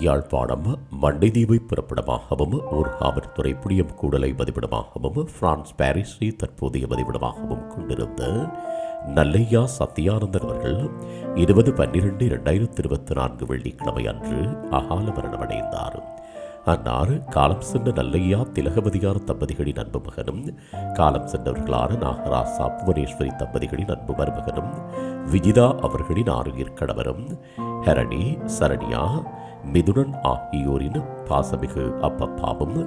யாழ்ப்பாணம் மண்டைதீவை பிறப்பிடமாகவும் ஒரு துறை புளியம் கூடலை மதிப்பிடமாகவும் பிரான்ஸ் பாரிஸை தற்போதைய பதிவிடமாகவும் கொண்டிருந்த நல்லையா சத்யானந்தன் அவர்கள் இருபது பன்னிரெண்டு இரண்டாயிரத்தி இருபத்தி நான்கு வெள்ளிக்கிழமை அன்று அகால மரணமடைந்தார். அன்னாறு காலம் சென்ற நல்லையா திலகவதியார் தம்பதிகளின் அன்பு மகனும் காலம் சென்றவர்களான நாகராசா புவனேஸ்வரி தம்பதிகளின் அன்பு மருமகனும் விஜிதா அவர்களின் ஆறுயிர் கணவரும் ஹரணி சரண்யா மிதுனன் ஆகியோரின் பாசமிகு அப்பப்பாவும்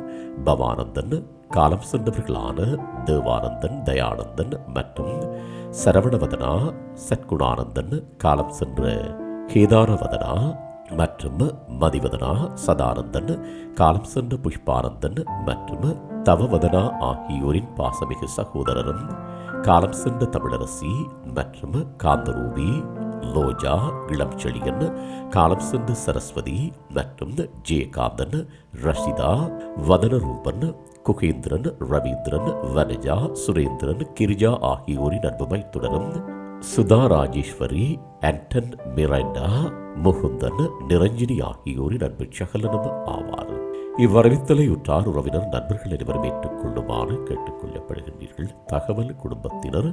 பவானந்தன் காலம் சென்றவர்களான தேவானந்தன் தயானந்தன் மற்றும் சரவணவதனா சத்குணானந்தன் காலம் சென்ற கேதாரவதனா மற்றும் மதிவதனா சதானந்தன் காலம் சென்ற புஷ்பானந்தன் மற்றும் தவவதனா ஆகியோரின் பாசமிகு சகோதரரும் காலம் சென்ற தமிழரசி மற்றும் காந்தரூபி லோஜா இளம் செழியன் காலம் சென்ற சரஸ்வதி மற்றும் ஜெயகாந்தன் ரஷிதா வதனரூபன் குகேந்திரன் ரவீந்திரன் வனஜா சுரேந்திரன் கிரிஜா ஆகியோரின் அன்புமை தொடரும் சுதா ராஜேஸ்வரி ஆண்டன் மிரண்டா முகுந்தன் நிரஞ்சினி ஆகியோரின் அன்பு சகலனும் ஆவார். இவ்வரவித்தலை உற்றார் உறவினர் நண்பர்கள் அனைவரும் ஏற்றுக்கொள்ளுமாறு கேட்டுக்கொள்ளப்படுகின்றீர்கள். தகவல் குடும்பத்தினர்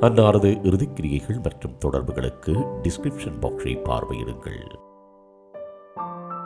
அன்னாரது இறுதிக்கிரியைகள் மற்றும் தொடர்புகளுக்கு டிஸ்கிரிப்ஷன் பாக்ஸை பார்வையிடுங்கள்.